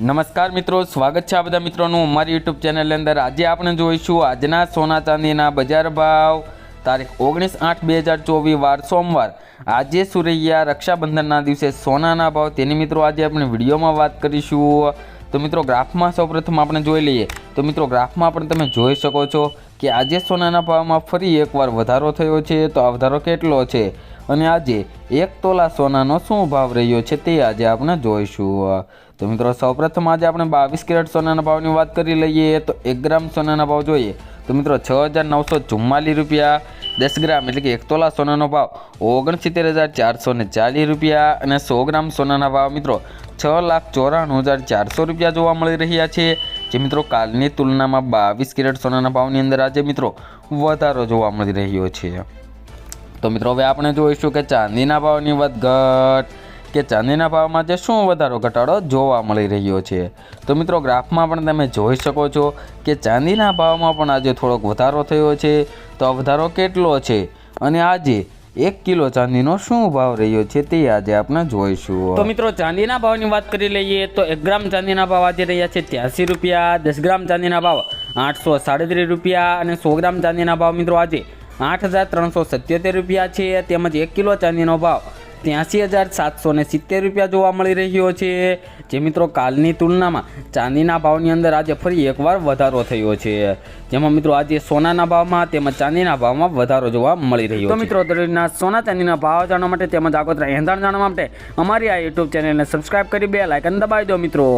નમસ્કાર મિત્રો, સ્વાગત છે આ બધા મિત્રોનું અમારી યુટ્યુબ ચેનલની અંદર. આજે આપણે જોઈશું આજના સોના ચાંદીના બજાર ભાવ, તારીખ ઓગણીસ આઠ બે હજાર ચોવીસ, વાર સોમવાર. આજે સુરૈયા રક્ષાબંધનના દિવસે સોનાના ભાવ. તેની મિત્રો, આજે આપણે વિડીયોમાં વાત કરીશું. તો મિત્રો, ગ્રાફમાં સૌપ્રથમ આપણે જોઈ લઈએ. તો મિત્રો, ગ્રાફમાં પણ તમે જોઈ શકો છો કે આજે સોનાના ભાવમાં ફરી એકવાર વધારો થયો છે. તો આ વધારો કેટલો છે? અને આજે એક તોલા સોનાનો શું ભાવ રહ્યો છે તે આજે આપણે જોઈશું. તો મિત્રો, સૌપ્રથમ આજે આપણે બાવીસ કેરેટ સોનાના ભાવની વાત કરી લઈએ તો એક ગ્રામ સોનાના ભાવ જોઈએ. તો મિત્રો, છ હજાર નવસો ચુમ્માલીસ રૂપિયા, દસ ગ્રામ એટલે કે એક તોલા સોનાનો ભાવ ઓગણસિત્તેર હજાર ચારસો ને ચાલીસ રૂપિયા અને સો ગ્રામ સોનાના ભાવ મિત્રો, છ લાખ ચોરાણું હજાર ચારસો રૂપિયા જોવા મળી રહ્યા છે. જે મિત્રો, કાલની તુલનામાં બાવીસ કેરેટ સોનાના ભાવની અંદર આજે મિત્રો, વધારો જોવા મળી રહ્યો છે. તો મિત્રો, હવે આપણે જોઈશું કે ચાંદીના ભાવની વધઘટ કે ચાંદીના ભાવમાં જે શું વધારો ઘટાડો જોવા મળી રહ્યો છે? તો મિત્રો, ગ્રાફમાં પણ તમે જોઈ શકો છો કે ચાંદીના ભાવમાં પણ આજે થોડોક વધારો થયો છે. તો વધારો કેટલો છે? અને આજે એક કિલો ચાંદીનો શું ભાવ રહ્યો છે તે આજે આપણે જોઈશું. તો મિત્રો, ચાંદીના ભાવની વાત કરી લઈએ તો એક ગ્રામ ચાંદીના ભાવ આજે રહ્યા છે ત્યાસી રૂપિયા, દસ ગ્રામ ચાંદીના ભાવ આઠસો સાડત્રીસ રૂપિયા અને સો ગ્રામ ચાંદીના ભાવ મિત્રો આજે આઠ હજાર ત્રણસો સત્યોતેર રૂપિયા છે તેમજ એક કિલો ચાંદીનો ભાવ ત્યાંસી હજાર સાતસો ને સિત્તેર રૂપિયા જોવા મળી રહ્યો છે. જે મિત્રો કાલની તુલનામાં ચાંદીના ભાવની અંદર આજે ફરી એકવાર વધારો થયો છે. જેમાં મિત્રો આજે સોનાના ભાવમાં તેમજ ચાંદીના ભાવમાં વધારો જોવા મળી રહ્યો છે. મિત્રો દરરોજના સોના ચાંદીના ભાવ જાણવા માટે તેમજ આગોતરા એંધાણ જાણવા માટે અમારી આ યુટ્યુબ ચેનલને સબસ્ક્રાઇબ કરી બે લાઇકન દબાવી દો મિત્રો.